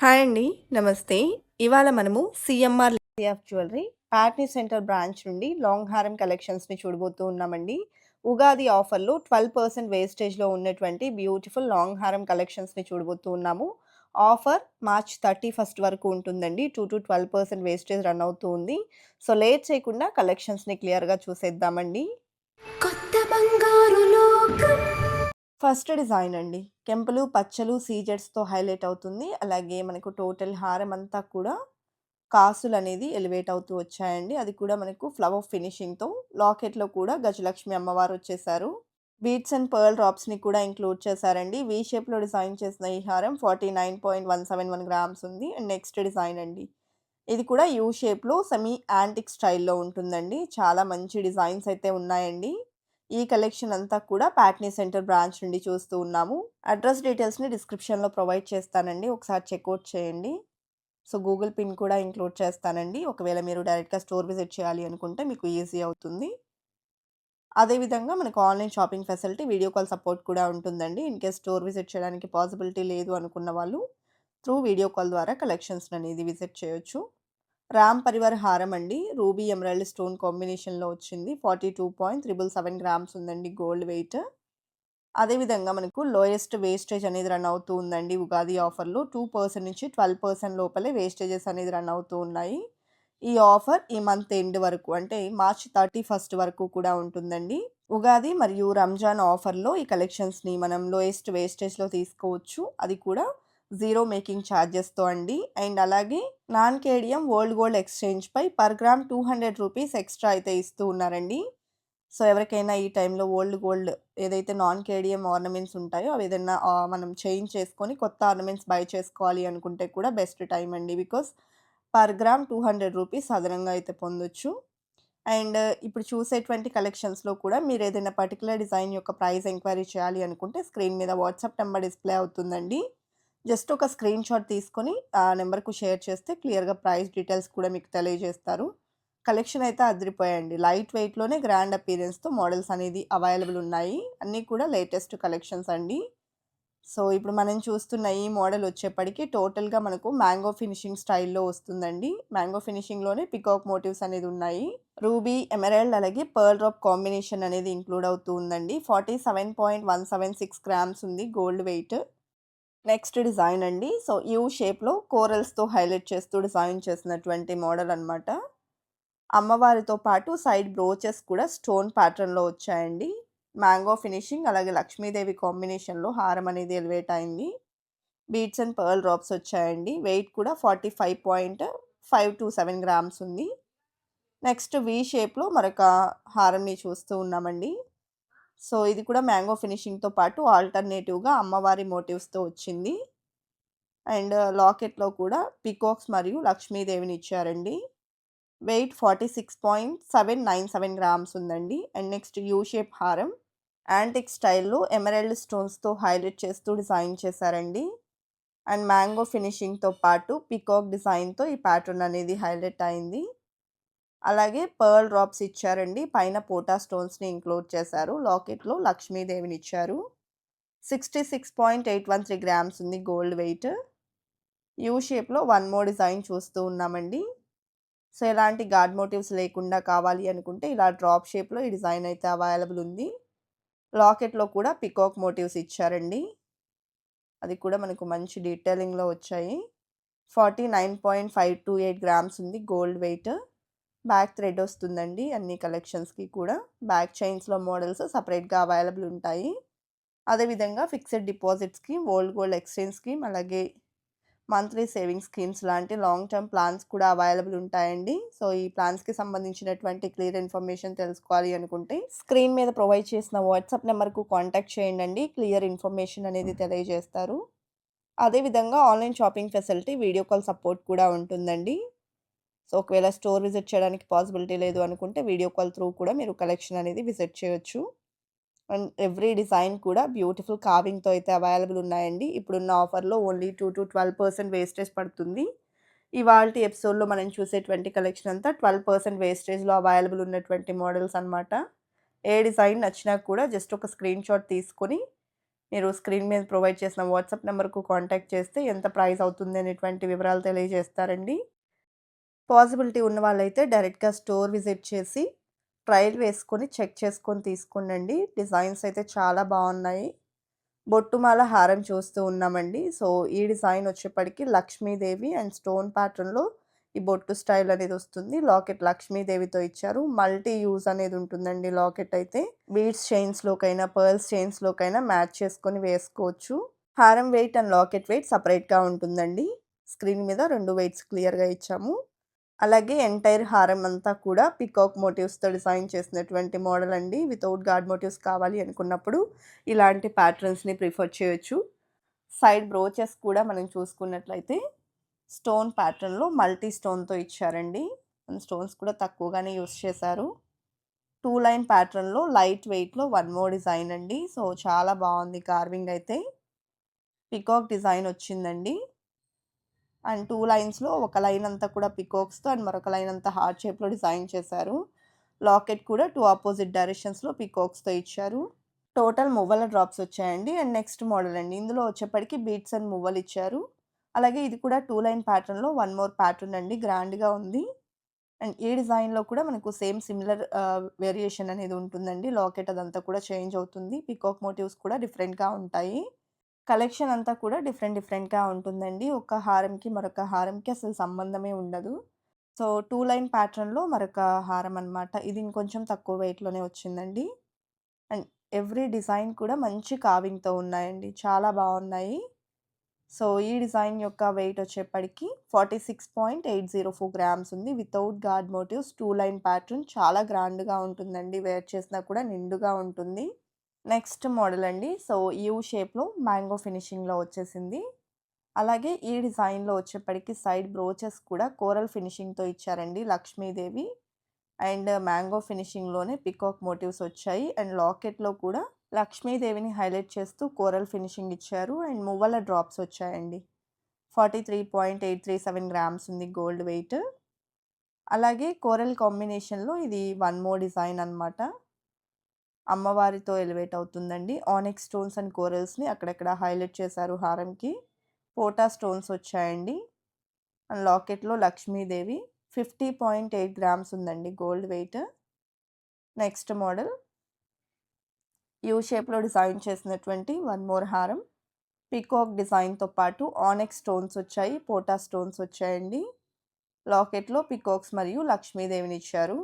Hi అండి. నమస్తే. ఇవాళ మనము CMR of jewellery Patny centre branch నుండి లాంగ్ హారం కలెక్షన్స్‌ని చూడబోతూ ఉన్నామండి. ఉగాది ఆఫర్‌లో 12% వేస్టేజ్‌లో ఉన్నటువంటి బ్యూటిఫుల్ లాంగ్ హారం కలెక్షన్స్‌ని చూడబోతూ ఉన్నాము. ఆఫర్ మార్చ్ 31 వరకు ఉంటుందండి. 2-12% వేస్టేజ్ రన్ అవుతూ ఉంది. సో, లేట్ చేయకుండా కలెక్షన్స్‌ని క్లియర్‌గా చూసేద్దామండి. కొత్త బంగారు లోకం ఫస్ట్ డిజైన్ అండి. కెంపులు, పచ్చలు, సీజెడ్స్‌తో హైలైట్ అవుతుంది. అలాగే మనకు టోటల్ హారం అంతా కూడా కాసులు అనేది ఎలివేట్ అవుతూ వచ్చాయండి. అది కూడా మనకు ఫ్లవర్ ఫినిషింగ్‌తో లాకెట్‌లో కూడా గజలక్ష్మి అమ్మవారు వచ్చేసారు. బీట్స్ అండ్ పర్ల్ డ్రాప్స్‌ని కూడా ఇంక్లూడ్ చేశారండి. వి షేప్‌లో డిజైన్ చేసిన ఈ హారం 49.171 గ్రామ్స్ ఉంది. అండ్ నెక్స్ట్ డిజైన్ అండి. ఇది కూడా యూ షేప్‌లో సెమీ యాంటిక్ స్టైల్‌లో ఉంటుందండి. చాలా మంచి డిజైన్స్ అయితే ఉన్నాయండి. ఈ కలెక్షన్ అంతా కూడా ప్యాట్నీ సెంటర్ బ్రాంచ్ నుండి చూస్తూ ఉన్నాము. అడ్రస్ డీటెయిల్స్‌ని డిస్క్రిప్షన్‌లో ప్రొవైడ్ చేస్తానండి. ఒకసారి చెక్అవుట్ చేయండి. సో, గూగుల్ పిన్ కూడా ఇంక్లూడ్ చేస్తానండి. ఒకవేళ మీరు డైరెక్ట్‌గా స్టోర్ విజిట్ చేయాలి అనుకుంటే మీకు ఈజీ అవుతుంది. అదేవిధంగా మనకు online shopping facility, video call support కూడా ఉంటుందండి. ఇన్ కేస్ స్టోర్ విజిట్ చేయడానికి పాసిబిలిటీ లేదు అనుకున్న వాళ్ళు త్రూ వీడియో కాల్ ద్వారా కలెక్షన్స్ అనేది విజిట్ చేయొచ్చు. రామ్ పరివార్ హారం అండి. రూబీ ఎమరాల్డ్ స్టోన్ కాంబినేషన్‌లో వచ్చింది. 42.777 గ్రామ్స్ ఉందండి గోల్డ్ వెయిట్. అదేవిధంగా మనకు లోయెస్ట్ వేస్టేజ్ అనేది రన్ అవుతూ ఉందండి ఉగాది ఆఫర్‌లో. టూ పర్సెంట్ నుంచి 12% లోపలే వేస్టేజెస్ అనేది రన్ అవుతూ ఉన్నాయి. ఈ ఆఫర్ ఈ మంత్ ఎండ్ వరకు అంటే మార్చ్ 31 వరకు కూడా ఉంటుందండి. ఉగాది మరియు రంజాన్ ఆఫర్‌లో ఈ కలెక్షన్స్‌ని మనం లోయెస్ట్ వేస్టేజ్‌లో తీసుకోవచ్చు. అది కూడా జీరో మేకింగ్ ఛార్జెస్‌తో అండి. అండ్ అలాగే non cadmium old gold ఎక్స్‌చేంజ్‌పై per gram two hundred rupees extra అయితే ఇస్తూ ఉన్నారండి. సో, ఎవరికైనా ఈ టైంలో ఓల్డ్ గోల్డ్ ఏదైతే నాన్ కేడియం ఆర్నమెంట్స్ ఉంటాయో అవి ఏదైనా మనం చేంజ్ చేసుకొని కొత్త ఆర్నమెంట్స్ బై చేసుకోవాలి అనుకుంటే కూడా బెస్ట్ టైం అండి. Because per gram two hundred rupees అదనంగా అయితే పొందొచ్చు. అండ్ ఇప్పుడు చూసేటువంటి కలెక్షన్స్‌లో కూడా మీరు ఏదైనా పర్టికులర్ డిజైన్ యొక్క ప్రైస్ ఎంక్వైరీ చేయాలి అనుకుంటే స్క్రీన్ మీద వాట్సాప్ నెంబర్ డిస్‌ప్లే అవుతుందండి. జస్ట్ ఒక స్క్రీన్‌షాట్ తీసుకొని ఆ నెంబర్కు షేర్ చేస్తే క్లియర్‌గా ప్రైస్ డీటెయిల్స్ కూడా మీకు తెలియజేస్తారు. కలెక్షన్ అయితే అదిరిపోయాయండి. లైట్ వెయిట్‌లోనే గ్రాండ్ అపీరెన్స్తో మోడల్స్ అనేది అవైలబుల్ ఉన్నాయి. అన్నీ కూడా లేటెస్ట్ కలెక్షన్స్ అండి. సో, ఇప్పుడు మనం చూస్తున్న ఈ మోడల్ వచ్చేప్పటికి టోటల్‌గా మనకు మ్యాంగో ఫినిషింగ్ స్టైల్‌లో వస్తుందండి. మ్యాంగో ఫినిషింగ్‌లోనే పీకాక్ మోటివ్స్ అనేది ఉన్నాయి. రూబీ, ఎమరాల్డ్ అలాగే పర్ల్ డ్రాప్ కాంబినేషన్ అనేది ఇంక్లూడ్ అవుతూ ఉందండి. 47.176 గ్రామ్స్ ఉంది గోల్డ్ వెయిట్. నెక్స్ట్ డిజైన్ అండి. సో, యూ షేప్‌లో కోరల్స్‌తో హైలైట్ చేస్తూ డిజైన్ చేసినటువంటి మోడల్ అన్నమాట. అమ్మవారితో పాటు సైడ్ బ్రోచెస్ కూడా స్టోన్ ప్యాటర్న్‌లో వచ్చాయండి. మ్యాంగో ఫినిషింగ్ అలాగే లక్ష్మీదేవి కాంబినేషన్‌లో హారం అనేది ఎలివేట్ అయింది. బీట్స్ అండ్ పర్ల్ డ్రాప్స్ వచ్చాయండి. వెయిట్ కూడా 45.527 గ్రామ్స్ ఉంది. నెక్స్ట్ వి షేప్‌లో మరొక హారంని చూస్తూ ఉన్నామండి. సో, ఇది కూడా మ్యాంగో ఫినిషింగ్‌తో పాటు ఆల్టర్‌నేటివ్‌గా అమ్మవారి మోటివ్స్‌తో వచ్చింది. అండ్ లాకెట్‌లో కూడా పీకాక్స్ మరియు లక్ష్మీదేవిని ఇచ్చారండి. వెయిట్ 46.797 గ్రామ్స్ ఉందండి. అండ్ నెక్స్ట్ యూ షేప్ హారం. యాంటిక్ స్టైల్‌లో ఎమరాల్డ్ స్టోన్స్‌తో హైలైట్ చేస్తూ డిజైన్ చేశారండి. అండ్ మ్యాంగో ఫినిషింగ్‌తో పాటు పీకాక్ డిజైన్‌తో ఈ ప్యాటర్న్ అనేది హైలైట్ అయింది. అలాగే పర్ల్ డ్రాప్స్ ఇచ్చారండి. పైన పోటా స్టోన్స్‌ని ఇంక్లూడ్ చేశారు. లాకెట్‌లో లక్ష్మీదేవిని ఇచ్చారు. 66.813 గ్రామ్స్ ఉంది గోల్డ్ వెయిట్. యూ షేప్‌లో వన్ మోర్ డిజైన్ చూస్తూ ఉన్నామండి. సో, ఎలాంటి గాడ్ మోటివ్స్ లేకుండా కావాలి అనుకుంటే ఇలా డ్రాప్ షేప్‌లో ఈ డిజైన్ అయితే అవైలబుల్ ఉంది. లాకెట్‌లో కూడా పీకాక్ మోటివ్స్ ఇచ్చారండి. అది కూడా మనకు మంచి డీటెయిలింగ్‌లో వచ్చాయి. 49.528 గ్రామ్స్ ఉంది గోల్డ్ వెయిట్. బ్యాక్ థ్రెడ్ వస్తుందండి అన్ని కలెక్షన్స్‌కి కూడా. బ్యాక్ చైన్స్‌లో మోడల్స్ సపరేట్గా అవైలబుల్ ఉంటాయి. అదేవిధంగా ఫిక్స్డ్ డిపాజిట్స్కి ఓల్డ్ గోల్డ్ ఎక్స్‌చేంజ్ స్కీమ్ అలాగే మంత్లీ సేవింగ్ స్కీమ్స్ లాంటి లాంగ్ టర్మ్ ప్లాన్స్ కూడా అవైలబుల్ ఉంటాయండి. సో, ఈ ప్లాన్స్‌కి సంబంధించినటువంటి క్లియర్ ఇన్ఫర్మేషన్ తెలుసుకోవాలి అనుకుంటే స్క్రీన్ మీద ప్రొవైడ్ చేసిన వాట్సాప్ నెంబర్కు కాంటాక్ట్ చేయండి క్లియర్ ఇన్ఫర్మేషన్ అనేది తెలియజేస్తారు. అదేవిధంగా online shopping facility, video call support కూడా ఉంటుందండి. సో, ఒకవేళ స్టోర్ విజిట్ చేయడానికి పాసిబిలిటీ లేదు అనుకుంటే వీడియో కాల్ త్రూ కూడా మీరు కలెక్షన్ అనేది విజిట్ చేయొచ్చు. అండ్ ఎవ్రీ డిజైన్ కూడా బ్యూటిఫుల్ కావింగ్తో అయితే అవైలబుల్ ఉన్నాయండి. ఇప్పుడున్న ఆఫర్‌లో ఓన్లీ 2-12% వేస్టేజ్ పడుతుంది. ఇవాళ ఎపిసోడ్‌లో మనం చూసేటువంటి కలెక్షన్ అంతా 12% వేస్టేజ్‌లో అవైలబుల్ ఉన్నటువంటి మోడల్స్ అన్నమాట. ఏ డిజైన్ నచ్చినా కూడా జస్ట్ ఒక స్క్రీన్‌షాట్ తీసుకొని మీరు స్క్రీన్ మీద ప్రొవైడ్ చేసిన వాట్సాప్ నెంబర్‌కు కాంటాక్ట్ చేస్తే ఎంత ప్రైస్ అవుతుంది అనేటువంటి వివరాలు తెలియజేస్తారండి. పాసిబిలిటీ ఉన్న వాళ్ళైతే డైరెక్ట్‌గా స్టోర్ విజిట్ చేసి ట్రయల్ వేసుకొని చెక్ చేసుకొని తీసుకోండండి. డిజైన్స్ అయితే చాలా బాగున్నాయి బొట్టుమాల హారం చూస్తూ ఉన్నామండి. సో, ఈ డిజైన్ వచ్చేప్పటికి లక్ష్మీదేవి అండ్ స్టోన్ ప్యాటర్న్‌లో ఈ బొట్టు స్టైల్ అనేది వస్తుంది. లాకెట్ లక్ష్మీదేవితో ఇచ్చారు. మల్టీ యూజ్ అనేది ఉంటుందండి లాకెట్ అయితే. బీడ్స్ చైన్స్‌లోకైనా, పర్ల్స్ చైన్స్‌లోకైనా మ్యాచ్ చేసుకొని వేసుకోవచ్చు. హారం వెయిట్ అండ్ లాకెట్ వెయిట్ సపరేట్గా ఉంటుందండి. స్క్రీన్ మీద రెండు వెయిట్స్ క్లియర్‌గా ఇచ్చాము. అలాగే ఎంటైర్ హారం అంతా కూడా పీకాక్ మోటివ్స్‌తో డిజైన్ చేసినటువంటి మోడల్ అండి. వితౌట్ గార్డ్ మోటివ్స్ కావాలి అనుకున్నప్పుడు ఇలాంటి ప్యాటర్న్స్‌ని ప్రిఫర్ చేయొచ్చు. సైడ్ బ్రోచెస్ కూడా మనం చూసుకున్నట్లయితే స్టోన్ ప్యాటర్న్‌లో మల్టీ స్టోన్‌తో ఇచ్చారండి. స్టోన్స్ కూడా తక్కువగానే యూస్ చేశారు. టూ లైన్ ప్యాటర్న్‌లో లైట్ వెయిట్‌లో వన్ మోర్ డిజైన్ అండి. సో, చాలా బాగుంది కార్వింగ్ అయితే. పీకాక్ డిజైన్ వచ్చిందండి. అండ్ టూ లైన్స్‌లో ఒక లైన్ అంతా కూడా పీకాక్స్‌తో అండ్ మరొక లైన్ అంతా హార్ట్ షేప్‌లో డిజైన్ చేశారు. లాకెట్ కూడా టూ ఆపోజిట్ డైరెక్షన్స్‌లో పికోక్స్తో ఇచ్చారు. టోటల్ మువ్వల డ్రాప్స్ వచ్చాయండి. అండ్ నెక్స్ట్ మోడల్ అండి. ఇందులో వచ్చేప్పటికి బీట్స్ అండ్ మువ్వలు ఇచ్చారు. అలాగే ఇది కూడా టూ లైన్ ప్యాటర్న్‌లో వన్ మోర్ ప్యాటర్న్ అండి. గ్రాండ్‌గా ఉంది. అండ్ ఈ డిజైన్‌లో కూడా మనకు సేమ్ సిమిలర్ వేరియేషన్ అనేది ఉంటుందండి. లాకెట్ అదంతా కూడా చేంజ్ అవుతుంది. పికాక్ మోటివ్స్ కూడా డిఫరెంట్‌గా ఉంటాయి. కలెక్షన్ అంతా కూడా డిఫరెంట్ డిఫరెంట్‌గా ఉంటుందండి. ఒక హారంకి మరొక హారంకి అసలు సంబంధమే ఉండదు. సో, టూ లైన్ ప్యాటర్న్‌లో మరొక హారం అనమాట. ఇది ఇంకొంచెం తక్కువ వెయిట్‌లోనే వచ్చిందండి. అండ్ ఎవ్రీ డిజైన్ కూడా మంచి కావింగ్తో ఉన్నాయండి. చాలా బాగున్నాయి సో, ఈ డిజైన్ యొక్క వెయిట్ వచ్చేప్పటికి 46.804 గ్రామ్స్ ఉంది. Without guard motives two line pattern చాలా గ్రాండ్‌గా ఉంటుందండి. వేర్ చేసినా కూడా నిండుగా ఉంటుంది. నెక్స్ట్ మోడల్ అండి. సో, యూ షేప్‌లో మ్యాంగో ఫినిషింగ్‌లో వచ్చేసింది. అలాగే ఈ డిజైన్‌లో వచ్చేప్పటికి సైడ్ బ్రోచెస్ కూడా కోరల్ ఫినిషింగ్‌తో ఇచ్చారండి లక్ష్మీదేవి. అండ్ మ్యాంగో ఫినిషింగ్‌లోనే పీకాక్ మోటివ్స్ వచ్చాయి. అండ్ లాకెట్‌లో కూడా లక్ష్మీదేవిని హైలైట్ చేస్తూ కోరల్ ఫినిషింగ్ ఇచ్చారు. అండ్ మువ్వల డ్రాప్స్ వచ్చాయండి. 43.837 గ్రామ్స్ ఉంది గోల్డ్ వెయిట్. అలాగే కోరల్ కాంబినేషన్‌లో ఇది వన్ మోర్ డిజైన్ అనమాట. అమ్మవారితో ఎలివేట్ అవుతుందండి. ఆనిక్స్ స్టోన్స్ అండ్ కోరల్స్‌ని అక్కడక్కడ హైలైట్ చేశారు హారంకి. పోటా స్టోన్స్ వచ్చాయండి. అండ్ లాకెట్‌లో లక్ష్మీదేవి 50.8 గ్రామ్స్ ఉందండి gold weight. Next model U షేప్‌లో డిజైన్ చేసినటువంటి వన్ మోర్ హారం. పీకాక్ డిజైన్‌తో పాటు ఆనిక్స్ స్టోన్స్ వచ్చాయి. పోటా స్టోన్స్ వచ్చాయండి. లాకెట్‌లో పీకాక్స్ మరియు లక్ష్మీదేవిని ఇచ్చారు.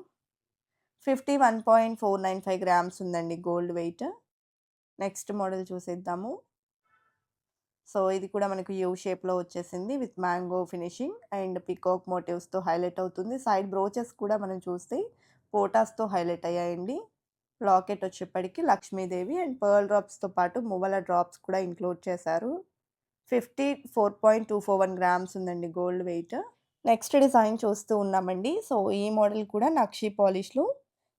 51.495 గ్రామ్స్ ఉందండి గోల్డ్ వెయిట్. నెక్స్ట్ మోడల్ చూసేద్దాము. సో, ఇది కూడా మనకు యూ షేప్‌లో వచ్చేసింది. With mango finishing and peacock మోటివ్స్‌తో highlight అవుతుంది. సైడ్ బ్రోచెస్ కూడా మనం చూస్తే పోటాస్‌తో హైలైట్ అయ్యాయండి. లాకెట్ వచ్చేప్పటికి లక్ష్మీదేవి అండ్ పర్ల్ డ్రాప్స్‌తో పాటు మువ్వల డ్రాప్స్ కూడా ఇంక్లూడ్ చేశారు. 54.241 గ్రామ్స్ ఉందండి గోల్డ్ వెయిట్. నెక్స్ట్ డిజైన్ చూస్తూ ఉన్నామండి. సో, ఈ మోడల్ కూడా నక్షి పాలిష్‌లో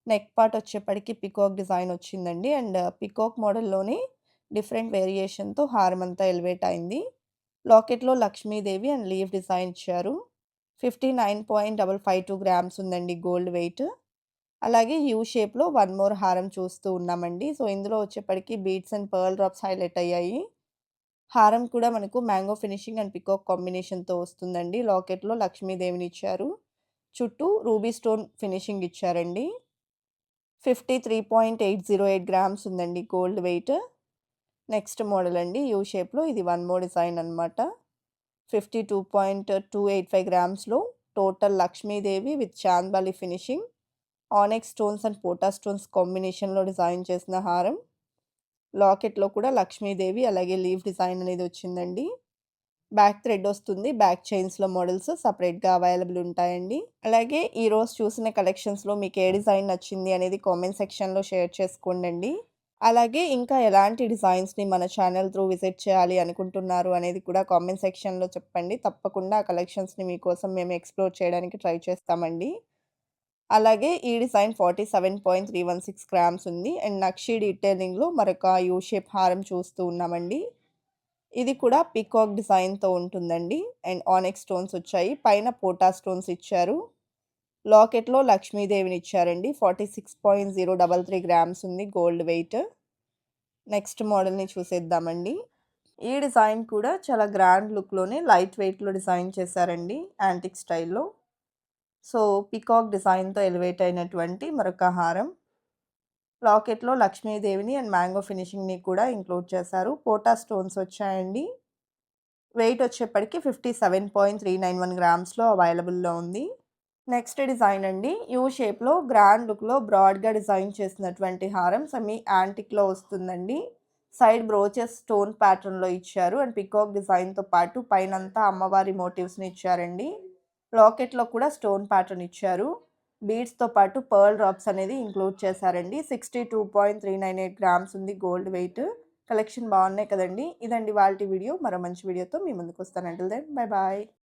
నెక్ పార్ట్ వచ్చేప్పటికి పీకాక్ డిజైన్ వచ్చిందండి. అండ్ పీకాక్ మోడల్‌లోనే డిఫరెంట్ వేరియేషన్‌తో హారం అంతా ఎలివేట్ అయింది. లాకెట్‌లో లక్ష్మీదేవి అండ్ లీవ్ డిజైన్ ఇచ్చారు. 59.552 గ్రామ్స్ ఉందండి గోల్డ్ వెయిట్. అలాగే యూ షేప్‌లో వన్ మోర్ హారం చూస్తూ ఉన్నామండి. సో, ఇందులో వచ్చేప్పటికి beads and pearl drops highlight అయ్యాయి. హారం కూడా మనకు మ్యాంగో ఫినిషింగ్ అండ్ పీకాక్ కాంబినేషన్‌తో వస్తుందండి. లాకెట్‌లో లక్ష్మీదేవిని ఇచ్చారు. చుట్టూ రూబీ స్టోన్ ఫినిషింగ్ ఇచ్చారండి. 53.808 గ్రామ్స్ ఉందండి గోల్డ్ వెయిట్. నెక్స్ట్ మోడల్ అండి. యూ షేప్‌లో ఇది వన్ మోర్ డిజైన్ అనమాట. 52.285 గ్రామ్స్‌లో total Lakshmidevi with chandbali finishing. Onyx stones and pota stones కాంబినేషన్‌లో డిజైన్ చేసిన హారం. లాకెట్‌లో కూడా లక్ష్మీదేవి అలాగే లీఫ్ డిజైన్ అనేది వచ్చిందండి. బ్యాక్ థ్రెడ్ వస్తుంది. బ్యాక్ చైన్స్‌లో మోడల్స్ సపరేట్గా అవైలబుల్ ఉంటాయండి. అలాగే ఈరోజు చూసిన కలెక్షన్స్‌లో మీకు ఏ డిజైన్ నచ్చింది అనేది కామెంట్ సెక్షన్‌లో షేర్ చేసుకోండండి. అలాగే ఇంకా ఎలాంటి డిజైన్స్‌ని మన ఛానల్ త్రూ విజిట్ చేయాలి అనుకుంటున్నారు అనేది కూడా కామెంట్ సెక్షన్‌లో చెప్పండి. తప్పకుండా ఆ కలెక్షన్స్‌ని మీకోసం మేము ఎక్స్‌ప్లోర్ చేయడానికి ట్రై చేస్తామండి. అలాగే ఈ డిజైన్ 47.316 గ్రామ్స్ ఉంది. అండ్ నక్షి డీటెయిలింగ్‌లో మరొక యూ షేప్ హారం చూస్తూ ఉన్నామండి. ఇది కూడా పీకాక్ డిజైన్‌తో ఉంటుందండి. అండ్ ఆనెక్ స్టోన్స్ వచ్చాయి. పైన పోటా స్టోన్స్ ఇచ్చారు. లాకెట్‌లో లక్ష్మీదేవిని ఇచ్చారండి. 46.033 గ్రామ్స్ ఉంది గోల్డ్ వెయిట్. నెక్స్ట్ మోడల్‌ని చూసేద్దామండి. ఈ డిజైన్ కూడా చాలా గ్రాండ్ లుక్‌లోనే లైట్ వెయిట్‌లో డిజైన్ చేశారండి. యాంటిక్ స్టైల్‌లో. సో, పీకాక్ డిజైన్‌తో ఎలివేట్ అయినటువంటి మరొక హారం. లాకెట్‌లో లక్ష్మీదేవిని అండ్ మ్యాంగో ఫినిషింగ్‌ని కూడా ఇంక్లూడ్ చేశారు. పోటా స్టోన్స్ వచ్చాయండి. వెయిట్ వచ్చేప్పటికి 57.391 గ్రామ్స్‌లో అవైలబుల్‌లో ఉంది. నెక్స్ట్ డిజైన్ అండి. యూ షేప్‌లో గ్రాండ్ లుక్‌లో బ్రాడ్‌గా డిజైన్ చేసినటువంటి హారం సెమీ యాంటిక్‌లో వస్తుందండి. సైడ్ బ్రోచెస్ స్టోన్ ప్యాటర్న్‌లో ఇచ్చారు. అండ్ పీకాక్ డిజైన్‌తో పాటు పైనంతా అమ్మవారి మోటివ్స్‌ని ఇచ్చారండి. లాకెట్‌లో కూడా స్టోన్ ప్యాటర్న్ ఇచ్చారు. బీడ్స్‌తో పాటు పర్ల్ డ్రాప్స్ అనేది ఇంక్లూడ్ చేశారండి. 62.398 గ్రామ్స్ ఉంది గోల్డ్ వెయిట్. కలెక్షన్ బాగున్నాయి కదండి ఇదండి వాళ్ళ వీడియో. మరో మంచి వీడియోతో మీ ముందుకొస్తాను. Until then bye bye.